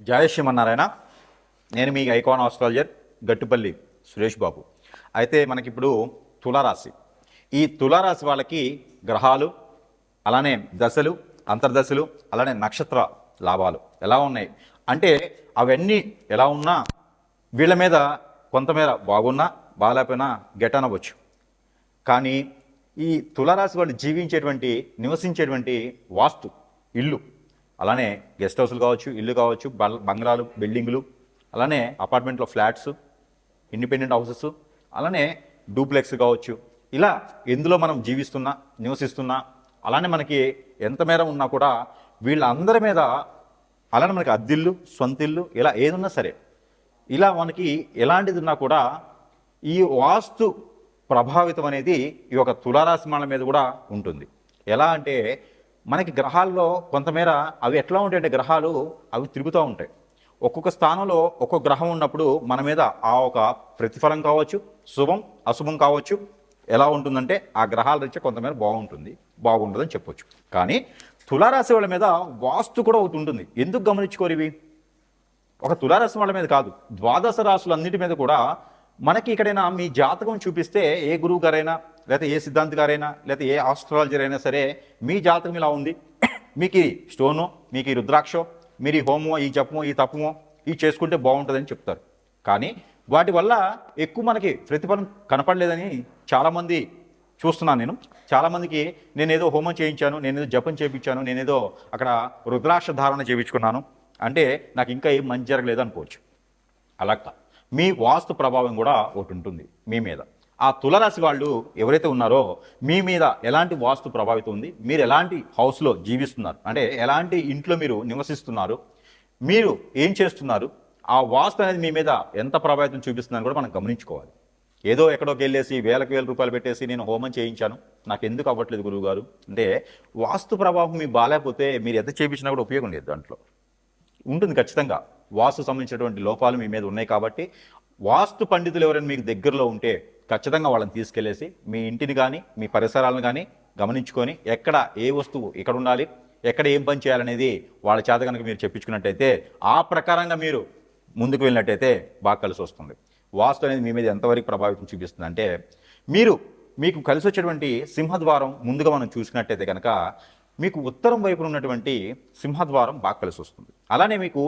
జయ శ్రీమన్నారాయణ. నేను మీ icon astrologer Gattupalli Suresh Babu. అయితే మనకిప్పుడు తులారాశి. ఈ తులారాశి వాళ్ళకి గ్రహాలు అలానే దశలు అంతర్దశలు అలానే నక్షత్ర లాభాలు ఎలా ఉన్నాయి? అంటే అవన్నీ ఎలా ఉన్నా వీళ్ళ మీద కొంతమేర బాగున్నా బాగాలేకపోయినా గెట్ అనవచ్చు కానీ ఈ తులారాశి వాళ్ళు జీవించేటువంటి నివసించేటువంటి వాస్తు ఇల్లు అలానే గెస్ట్ హౌస్లు కావచ్చు ఇల్లు కావచ్చు బంగ్లాలు బిల్డింగ్లు అలానే అపార్ట్మెంట్లో ఫ్లాట్స్ ఇండిపెండెంట్ హౌసెస్ అలానే డూప్లెక్స్ కావచ్చు. ఇలా ఎందులో మనం జీవిస్తున్నా నివసిస్తున్నా అలానే మనకి ఎంత మేర ఉన్నా కూడా వీళ్ళందరి మీద అలానే మనకి అద్దిల్లు సొంతిల్లు ఇలా ఏదున్నా సరే ఇలా మనకి ఎలాంటిది ఉన్నా కూడా ఈ వాస్తు ప్రభావితం అనేది ఈ యొక్క తులారాశి మాల మీద కూడా ఉంటుంది. ఎలా అంటే మనకి గ్రహాల్లో కొంతమేర అవి ఎట్లా ఉంటాయంటే గ్రహాలు అవి తిరుగుతూ ఉంటాయి. ఒక్కొక్క స్థానంలో ఒక్కొక్క గ్రహం ఉన్నప్పుడు మన మీద ఆ ఒక ప్రతిఫలం కావచ్చు శుభం అశుభం కావచ్చు. ఎలా ఉంటుందంటే ఆ గ్రహాల రీత్యా కొంతమేర బాగుంటుంది బాగుంటుందని చెప్పొచ్చు. కానీ తులారాశి వాళ్ళ మీద వాస్తు కూడా ఒకటి ఉంటుంది. ఎందుకు గమనించుకోరు ఇవి? ఒక తులారాశి వాళ్ళ మీద కాదు. ద్వాదశ రాశులన్నిటి మీద కూడా మనకి ఇక్కడైనా మీ జాతకం చూపిస్తే ఏ గురువు గారైనా లేకపోతే ఏ సిద్ధాంతి గారైనా లేకపోతే ఏ ఆస్ట్రాలజర్ అయినా సరే మీ జాతకం ఇలా ఉంది. మీకు ఈ స్టోను మీకు ఈ రుద్రాక్షో మీరు ఈ హోమో ఈ జపమో ఈ తపమో ఈ చేసుకుంటే బాగుంటుందని చెప్తారు. కానీ వాటి వల్ల ఎక్కువ మనకి ప్రతిఫలం కనపడలేదని చాలామంది చూస్తున్నాను నేను. చాలామందికి నేనేదో హోమం చేయించాను నేనేదో జపం చేయించాను నేనేదో అక్కడ రుద్రాక్ష ధారణ చేయించుకున్నాను. అంటే నాకు ఇంకా ఏం మంచి జరగలేదు అనుకోవచ్చు. అలా మీ వాస్తు ప్రభావం కూడా ఒకటి ఉంటుంది మీ మీద. ఆ తులరాశి వాళ్ళు ఎవరైతే ఉన్నారో మీ మీద ఎలాంటి వాస్తు ప్రభావితం ఉంది? మీరు ఎలాంటి హౌస్లో జీవిస్తున్నారు? అంటే ఎలాంటి ఇంట్లో మీరు నివసిస్తున్నారు? మీరు ఏం చేస్తున్నారు? ఆ వాస్తు అనేది మీ మీద ఎంత ప్రభావితం చూపిస్తుందని కూడా మనం గమనించుకోవాలి. ఏదో ఎక్కడోకి వెళ్ళేసి వేలకు వేల రూపాయలు పెట్టేసి నేను హోమం చేయించాను. నాకు ఎందుకు అవ్వట్లేదు గురువుగారు? అంటే వాస్తు ప్రభావం మీ బాగాలేకపోతే మీరు ఎంత చేయించినా కూడా ఉపయోగం లేదు దాంట్లో. ఉంటుంది ఖచ్చితంగా. వాస్తు సంబంధించినటువంటి లోపాలు మీ మీద ఉన్నాయి కాబట్టి వాస్తు పండితులు ఎవరైనా మీకు దగ్గరలో ఉంటే ఖచ్చితంగా వాళ్ళని తీసుకెళ్ళేసి మీ ఇంటిని కానీ మీ పరిసరాలను కానీ గమనించుకొని ఎక్కడ ఏ వస్తువు ఇక్కడ ఉండాలి ఎక్కడ ఏం పని చేయాలనేది వాళ్ళ చేత కనుక మీరు చెప్పించుకున్నట్టయితే ఆ ప్రకారంగా మీరు ముందుకు వెళ్ళినట్టయితే బాగా కలిసి వస్తుంది. వాస్తు అనేది మీ మీద ఎంతవరకు ప్రభావితం చూపిస్తుంది అంటే మీరు మీకు కలిసి వచ్చేటువంటి సింహద్వారం ముందుగా మనం చూసినట్టయితే కనుక మీకు ఉత్తరం వైపున ఉన్నటువంటి సింహద్వారం బాగా కలిసి వస్తుంది. అలానే మీకు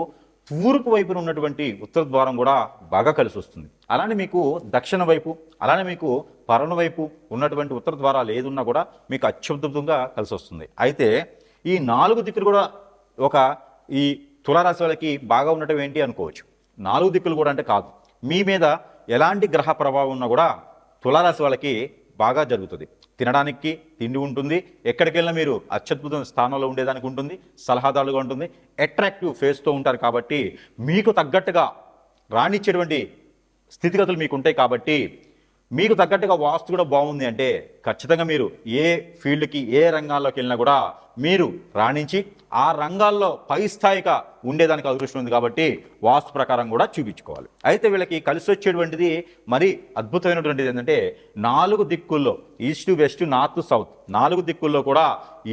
తూర్పు వైపున ఉన్నటువంటి ఉత్తర ద్వారం కూడా బాగా కలిసి వస్తుంది. అలానే మీకు దక్షిణ వైపు అలానే మీకు పరణ వైపు ఉన్నటువంటి ఉత్తర ద్వారాలు ఏదున్నా కూడా మీకు అత్యద్భుతంగా కలిసి వస్తుంది. అయితే ఈ నాలుగు దిక్కులు కూడా ఒక ఈ తులారాశి వాళ్ళకి బాగా ఉండటం ఏంటి అనుకోవచ్చు. నాలుగు దిక్కులు కూడా అంటే కాదు. మీ మీద ఎలాంటి గ్రహ ప్రభావం ఉన్నా కూడా తులారాశి వాళ్ళకి బాగా జరుగుతుంది. తినడానికి తిండి ఉంటుంది. ఎక్కడికి వెళ్ళినా మీరు అత్యద్భుతం స్థానంలో ఉండేదానికి ఉంటుంది. సలహాదారులుగా ఉంటుంది. అట్రాక్టివ్ ఫేస్తో ఉంటారు కాబట్టి మీకు తగ్గట్టుగా రాణించేటువంటి స్థితిగతులు మీకు ఉంటాయి కాబట్టి మీకు తగ్గట్టుగా వాస్తు కూడా బాగుంది అంటే ఖచ్చితంగా మీరు ఏ ఫీల్డ్కి ఏ రంగాల్లోకి వెళ్ళినా కూడా మీరు రాణించి ఆ రంగాల్లో పై స్థాయిగా ఉండేదానికి అదృష్టం ఉంది కాబట్టి వాస్తు ప్రకారం కూడా చూపించుకోవాలి. అయితే వీళ్ళకి కలిసి వచ్చేటువంటిది మరి అద్భుతమైనటువంటిది ఏంటంటే నాలుగు దిక్కుల్లో ఈస్ట్ వెస్ట్ నార్త్ సౌత్ నాలుగు దిక్కుల్లో కూడా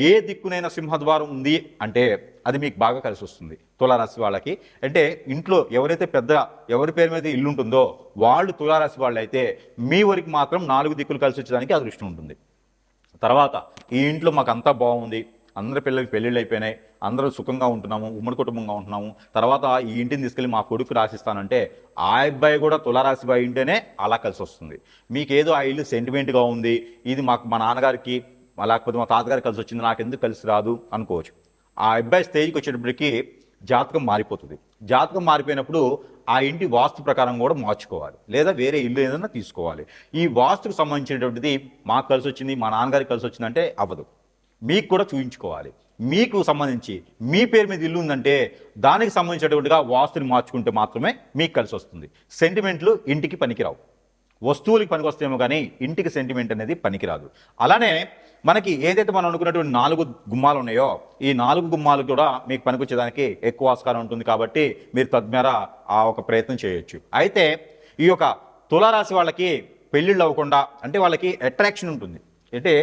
ఏ దిక్కునైనా సింహద్వారం ఉంది అంటే అది మీకు బాగా కలిసి వస్తుంది తులారాశి వాళ్ళకి. అంటే ఇంట్లో ఎవరైతే పెద్ద ఎవరి పేరు మీద ఇల్లు ఉంటుందో వాళ్ళు తులారాశి వాళ్ళు అయితే మీ వరకు మాత్రం నాలుగు దిక్కులు కలిసి వచ్చేదానికి అదృష్టం ఉంటుంది. తర్వాత ఈ ఇంట్లో మాకు అంతా బాగుంది అందరి పిల్లలకి పెళ్ళిళ్ళు అయిపోయినాయి అందరూ సుఖంగా ఉంటున్నాము ఉమ్మడి కుటుంబంగా ఉంటున్నాము. తర్వాత ఈ ఇంటిని తీసుకెళ్ళి మా కొడుకు రాసిస్తానంటే ఆ అబ్బాయి కూడా తులారాశి బాయి ఉంటేనే అలా కలిసి వస్తుంది. మీకేదో ఆ ఇల్లు సెంటిమెంట్గా ఉంది ఇది మాకు మా నాన్నగారికి లేకపోతే మా తాతగారికి కలిసి వచ్చింది నాకు ఎందుకు కలిసి రాదు అనుకోవచ్చు. ఆ అబ్బాయి స్టేజ్కి వచ్చేటప్పటికి జాతకం మారిపోతుంది. జాతకం మారిపోయినప్పుడు ఆ ఇంటి వాస్తు ప్రకారం కూడా మార్చుకోవాలి. లేదా వేరే ఇల్లు ఏదైనా తీసుకోవాలి. ఈ వాస్తుకు సంబంధించినటువంటిది మాకు కలిసి వచ్చింది మా నాన్నగారికి కలిసి వచ్చిందంటే అవ్వదు. మీకు కూడా చూపించుకోవాలి మీకు సంబంధించి మీ పేరు మీద ఇల్లు ఉందంటే దానికి సంబంధించినటువంటిగా వాస్తుని మార్చుకుంటే మాత్రమే మీకు కలిసి వస్తుంది. సెంటిమెంట్లు ఇంటికి పనికిరావు. వస్తువులకి పనికొస్తేమో కానీ ఇంటికి సెంటిమెంట్ అనేది పనికిరాదు. అలానే మనకి ఏదైతే మనం అనుకున్నటువంటి నాలుగు గుమ్మాలు ఉన్నాయో ఈ నాలుగు గుమ్మాలు కూడా మీకు పనికొచ్చేదానికి ఎక్కువ ఆస్కారం ఉంటుంది కాబట్టి మీరు తద్మేర ఆ ఒక ప్రయత్నం చేయొచ్చు. అయితే ఈ యొక్క తులారాశి వాళ్ళకి పెళ్ళిళ్ళు అవ్వకుండా అంటే వాళ్ళకి అట్రాక్షన్ ఉంటుంది. అంటే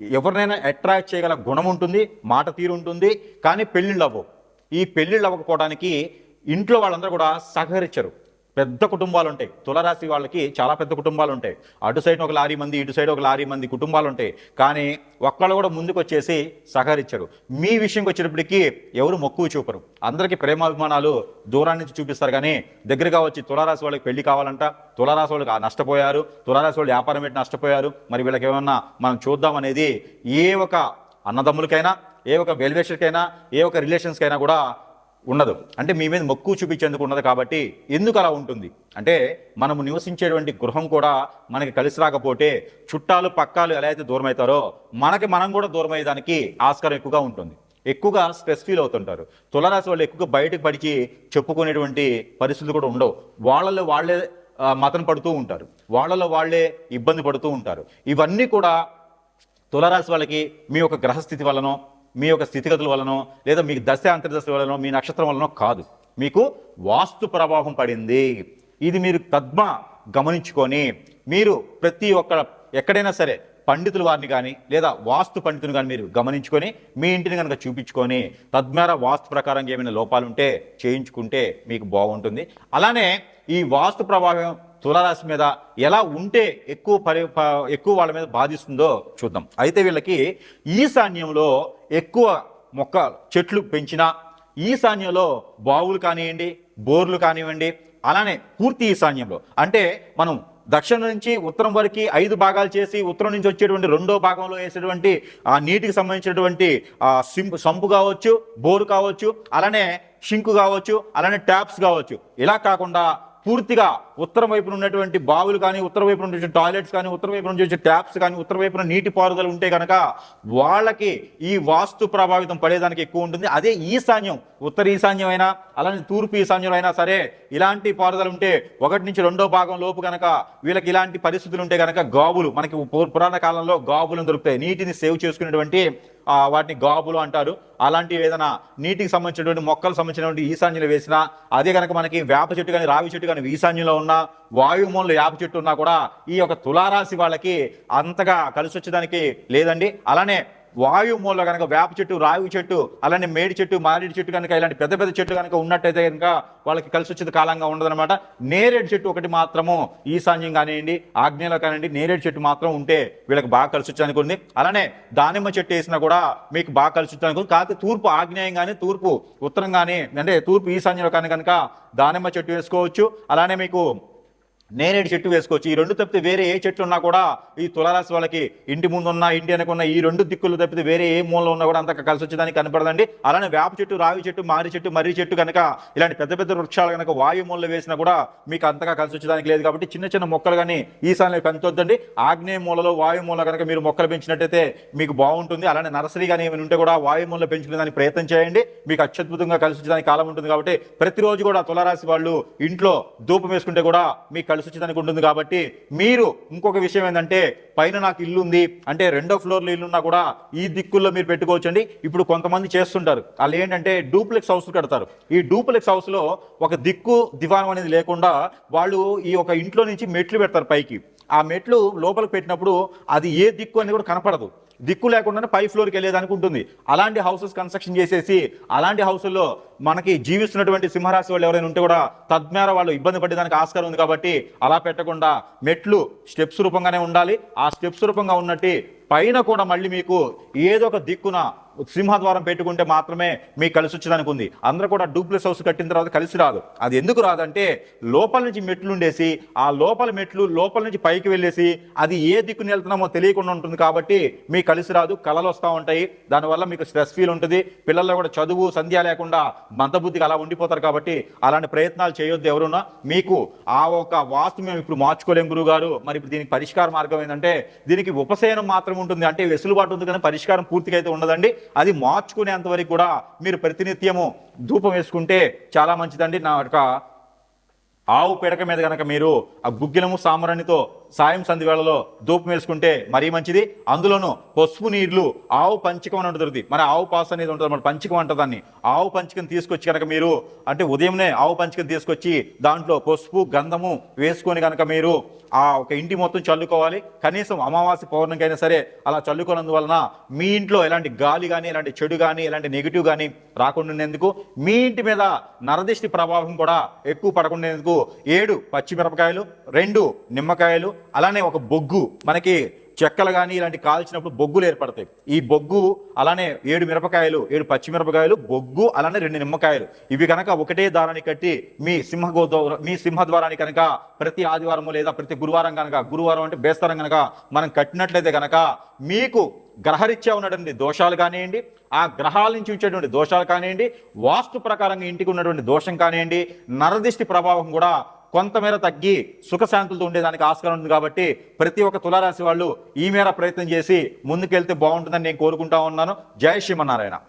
ఎవరినైనా అట్రాక్ట్ చేయగల గుణం ఉంటుంది మాట తీరు ఉంటుంది కానీ పెళ్ళిళ్ళు అవ్వవు. ఈ పెళ్ళిళ్ళు అవ్వకపోవడానికి ఇంట్లో వాళ్ళందరూ కూడా సహకరించరు. పెద్ద కుటుంబాలు ఉంటాయి తులరాశి వాళ్ళకి చాలా పెద్ద కుటుంబాలు ఉంటాయి అటు సైడ్ ఒక లారీ మంది ఇటు సైడ్ ఒక లారీ మంది కుటుంబాలు ఉంటాయి కానీ ఒక్కళ్ళు కూడా ముందుకు వచ్చేసి సహకరించరు. మీ విషయంకి వచ్చేటప్పటికి ఎవరు మక్కువ చూపరు. అందరికీ ప్రేమాభిమానాలు దూరాన్ని నుంచి చూపిస్తారు కానీ దగ్గరగా వచ్చి తులారాశి వాళ్ళకి పెళ్ళి కావాలంట. తులారాశి వాళ్ళకి నష్టపోయారు. తులారాశి వాళ్ళు వ్యాపారం పెట్టి నష్టపోయారు. మరి వీళ్ళకి ఏమన్నా మనం చూద్దాం అనేది ఏ ఒక అన్నదమ్ములకైనా ఏ ఒక వెల్వేషర్కైనా ఏ ఒక రిలేషన్స్కైనా కూడా ఉండదు అంటే మీ మీద మక్కువ చూపించేందుకు ఉన్నది కాబట్టి ఎందుకు అలా ఉంటుంది? అంటే మనము నివసించేటువంటి గృహం కూడా మనకి కలిసి రాకపోతే చుట్టాలు పక్కాలు ఎలా అయితే దూరం అవుతారో మనకి మనం కూడా దూరం అయ్యేదానికి ఆస్కారం ఎక్కువగా ఉంటుంది. ఎక్కువగా స్ట్రెస్ ఫీల్ అవుతుంటారు. తులరాశి వాళ్ళు ఎక్కువగా బయటకు పడిచి చెప్పుకునేటువంటి పరిస్థితులు కూడా ఉండవు. వాళ్ళలో వాళ్ళే మతన పడుతూ ఉంటారు. వాళ్ళలో వాళ్ళే ఇబ్బంది పడుతూ ఉంటారు. ఇవన్నీ కూడా తులరాశి వాళ్ళకి మీ యొక్క గ్రహస్థితి వలనో మీ యొక్క స్థితిగతుల వలనో లేదా మీకు దశ అంతర్దశ వలనో మీ నక్షత్రం వలనో కాదు. మీకు వాస్తు ప్రభావం పడింది. ఇది మీరు పద్మ గమనించుకొని మీరు ప్రతి ఒక్క ఎక్కడైనా సరే పండితుల వారిని కానీ లేదా వాస్తు పండితుని కానీ మీరు గమనించుకొని మీ ఇంటిని కనుక చూపించుకొని తద్వారా వాస్తు ప్రకారంగా ఏమైనా లోపాలు ఉంటే చేయించుకుంటే మీకు బాగుంటుంది. అలానే ఈ వాస్తు ప్రభావం తులారాశి మీద ఎలా ఉంటే ఎక్కువ పరి ఎక్కువ వాళ్ళ మీద బాధిస్తుందో చూద్దాం. అయితే వీళ్ళకి ఈశాన్యంలో ఎక్కువ మొక్క చెట్లు పెంచినా ఈశాన్యంలో బావులు కానివ్వండి బోర్లు కానివ్వండి అలానే పూర్తి ఈశాన్యంలో. అంటే మనం దక్షిణం నుంచి ఉత్తరం వరకు ఐదు భాగాలు చేసి ఉత్తరం నుంచి వచ్చేటువంటి రెండో భాగంలో వేసేటువంటి ఆ నీటికి సంబంధించినటువంటి ఆ సింపు సంపు కావచ్చు బోరు కావచ్చు అలానే షింకు కావచ్చు అలానే ట్యాప్స్ కావచ్చు. ఇలా కాకుండా పూర్తిగా ఉత్తరం వైపున ఉన్నటువంటి బావులు కానీ ఉత్తర వైపున ఉన్నటువంటి టాయిలెట్స్ కానీ ఉత్తర వైపున నుంచి వచ్చే ట్యాప్స్ కానీ ఉత్తర వైపున నీటి పారుదల ఉంటే కనుక వాళ్ళకి ఈ వాస్తు ప్రభావితం పడేదానికి ఎక్కువ ఉంటుంది. అదే ఈశాన్యం ఉత్తర ఈశాన్యం అయినా అలానే తూర్పు ఈశాన్యం అయినా సరే ఇలాంటి పారుదల ఉంటే ఒకటి నుంచి రెండో భాగం లోపు కనుక వీళ్ళకి ఇలాంటి పరిస్థితులు ఉంటే కనుక గాబులు మనకి పు- పురాణ కాలంలో గాబులు దొరుకుతాయి. నీటిని సేవ్ చేసుకునేటువంటి వాటిని గాబులు అంటారు. అలాంటివి ఏదైనా నీటికి సంబంధించినటువంటి మొక్కలకు సంబంధించినటువంటి ఈశాన్యులు వేసినా అదే కనుక మనకి వేప చెట్టు కానీ రావి చెట్టు కానీ ఈశాన్యంలో ఉన్న వాయుమూలంలో యాప చెట్టు ఉన్నా కూడా ఈ యొక్క తులారాశి వాళ్ళకి అంతగా కలిసి వచ్చేదానికి లేదండి. అలానే వాయుమూల కనుక వేప చెట్టు రావి చెట్టు అలానే మేడి చెట్టు మారేడు చెట్టు కనుక ఇలాంటి పెద్ద పెద్ద చెట్టు కనుక ఉన్నట్టయితే కనుక వాళ్ళకి కలిసి వచ్చేది కాలంగా ఉండదన్నమాట. నేరేడు చెట్టు ఒకటి మాత్రము ఈశాన్యం కానివ్వండి ఆగ్నేయంలో కానివ్వండి నేరేడు చెట్టు మాత్రం ఉంటే వీళ్ళకి బాగా కలిసి వచ్చేదానికి ఉంది అలానే దానిమ్మ చెట్టు వేసినా కూడా మీకు బాగా కలిసి వచ్చేదానికి ఉంది కాకపోతే తూర్పు ఆగ్నేయం కానీ తూర్పు ఉత్తరం కానీ అంటే తూర్పు ఈశాన్యంలో కానీ కనుక దానిమ్మ చెట్టు వేసుకోవచ్చు. అలానే మీకు నేరేడు చెట్టు వేసుకోవచ్చు. ఈ రెండు తప్పితే వేరే ఏ చెట్లు ఉన్నా కూడా ఈ తులారాశి వాళ్ళకి ఇంటి ముందు ఉన్న ఇంటి వెనక ఉన్న ఈ రెండు దిక్కులు తప్పితే వేరే ఏ మూలలో ఉన్నా కూడా అంత కలిసి వచ్చేదానికి కనపడదండి. అలానే వేప చెట్టు రావి చెట్టు మారి చెట్టు మర్రి చెట్టు కనుక ఇలాంటి పెద్ద పెద్ద వృక్షాలు కనుక వాయు మూలలో వేసినా కూడా మీకు అంతగా కలిసి వచ్చేదానికి లేదు కాబట్టి చిన్న చిన్న మొక్కలు కానీ ఈశాన్యం పెంచొద్దండి ఆగ్నేయ మూలలో వాయు మూల కనుక మీరు మొక్కలు పెంచినట్టయితే మీకు బాగుంటుంది. అలానే నర్సరీ కానీ ఏమైనా ఉంటే కూడా వాయు మూలలో పెంచుకునే దానికి ప్రయత్నం చేయండి. మీకు అత్యద్భుతంగా కలిసి వచ్చేదానికి కాలం ఉంటుంది కాబట్టి ప్రతిరోజు కూడా తులారాశి వాళ్ళు ఇంట్లో ధూపం వేసుకుంటే కూడా మీకు వాళ్ళు వచ్చేదానికి ఉంటుంది కాబట్టి మీరు ఇంకొక విషయం ఏంటంటే పైన నాకు ఇల్లు ఉంది అంటే రెండో ఫ్లోర్లో ఇల్లు ఉన్నా కూడా ఈ దిక్కుల్లో మీరు పెట్టుకోవచ్చండి. ఇప్పుడు కొంతమంది చేస్తుంటారు. వాళ్ళు ఏంటంటే డూప్లెక్స్ హౌస్ కడతారు. ఈ డూప్లెక్స్ హౌస్లో ఒక దిక్కు దివానం అనేది లేకుండా వాళ్ళు ఈ ఒక ఇంట్లో నుంచి మెట్లు పెడతారు పైకి. ఆ మెట్లు లోపలికి పెట్టినప్పుడు అది ఏ దిక్కు అనేది కూడా కనపడదు. దిక్కు లేకుండానే పై ఫ్లోర్కి వెళ్ళేదానికి ఉంటుంది. అలాంటి హౌసెస్ కన్స్ట్రక్షన్ చేసేసి అలాంటి హౌసుల్లో మనకి జీవిస్తున్నటువంటి సింహరాశి వాళ్ళు ఎవరైనా ఉంటే కూడా తద్మేర వాళ్ళు ఇబ్బంది పడేదానికి ఆస్కారం ఉంది కాబట్టి అలా పెట్టకుండా మెట్లు స్టెప్స్ రూపంగానే ఉండాలి. ఆ స్టెప్స్ రూపంగా ఉన్నట్టు పైన కూడా మళ్ళీ మీకు ఏదో ఒక దిక్కున సింహద్వారం పెట్టుకుంటే మాత్రమే మీకు కలిసి వచ్చేదానికి ఉంది. అందరూ కూడా డూప్లెక్స్ హౌస్ కట్టిన తర్వాత కలిసి రాదు. అది ఎందుకు రాదంటే లోపల నుంచి మెట్లు ఉండేసి ఆ లోపల మెట్లు లోపల నుంచి పైకి వెళ్ళేసి అది ఏ దిక్కుని వెళ్తున్నామో తెలియకుండా ఉంటుంది కాబట్టి మీకు కలిసి రాదు. కళలు వస్తూ ఉంటాయి. దానివల్ల మీకు స్ట్రెస్ ఫీల్ ఉంటుంది. పిల్లల్లో కూడా చదువు సంధ్య లేకుండా మందబుద్ధిగా అలా ఉండిపోతారు కాబట్టి అలాంటి ప్రయత్నాలు చేయొద్దు ఎవరున్నా. మీకు ఆ ఒక వాస్తు మేము ఇప్పుడు మార్చుకోలేం గురువు గారు మరి ఇప్పుడు దీనికి పరిష్కార మార్గం ఏంటంటే దీనికి ఉపశయనం మాత్రం ఉంటుంది. అంటే వెసులుబాటు ఉంది కానీ పరిష్కారం పూర్తిగా అయితే ఉండదండి. అది మార్చుకునేంత వరకు కూడా మీరు ప్రతినిత్యము ధూపం వేసుకుంటే చాలా మంచిదండి. నా యొక్క ఆవు పిడక మీద కనుక మీరు ఆ గుగ్గిలము సామరణితో సాయం సంధి వేళలో ధూపం వేసుకుంటే మరీ మంచిది. అందులోనూ పసుపు నీళ్ళు ఆవు పంచకం అని ఉంటుంది మన ఆవు పాస్ అనేది ఉంటుంది మన పంచకం అంట దాన్ని. ఆవు పంచకం తీసుకొచ్చి కనుక మీరు అంటే ఉదయంనే ఆవు పంచకం తీసుకొచ్చి దాంట్లో పసుపు గంధము వేసుకొని కనుక మీరు ఆ ఒక ఇంటి మొత్తం చల్లుకోవాలి. కనీసం అమావాస్య పౌర్ణమికైనా సరే అలా చల్లుకోనందువలన మీ ఇంట్లో ఎలాంటి గాలి కానీ ఎలాంటి చెడు కానీ ఎలాంటి నెగిటివ్ కానీ రాకుండా ఉండేందుకు మీ ఇంటి మీద నరదిష్టి ప్రభావం కూడా ఎక్కువ పడకుండేందుకు ఏడు పచ్చిమిరపకాయలు రెండు నిమ్మకాయలు అలానే ఒక బొగ్గు మనకి చెక్కలు కానీ ఇలాంటి కాల్చినప్పుడు బొగ్గులు ఏర్పడతాయి. ఈ బొగ్గు అలానే ఏడు మిరపకాయలు ఏడు పచ్చిమిరపకాయలు బొగ్గు అలానే రెండు నిమ్మకాయలు. ఇవి కనుక ఒకటే దారాన్ని కట్టి మీ సింహ మీ మీ సింహద్వారాన్ని కనుక ప్రతి ఆదివారము లేదా ప్రతి గురువారం కనుక గురువారం అంటే బేస్తారం కనుక మనం కట్టినట్లయితే కనుక మీకు గ్రహరీత్యా ఉన్నటువంటి దోషాలు కానివ్వండి ఆ గ్రహాల నుంచి వచ్చేటువంటి దోషాలు కానివ్వండి వాస్తు ప్రకారంగా ఇంటికి ఉన్నటువంటి దోషం కానివ్వండి నరదిష్టి ప్రభావం కూడా కొంతమేర తగ్గి సుఖశాంతులతో ఉండేదానికి ఆస్కారం ఉంది కాబట్టి ప్రతి ఒక్క తులారాశి వాళ్ళు ఈ మేర ప్రయత్నం చేసి ముందుకెళ్తే బాగుంటుందని నేను కోరుకుంటా ఉన్నాను. జయ శ్రీమన్నారాయణ.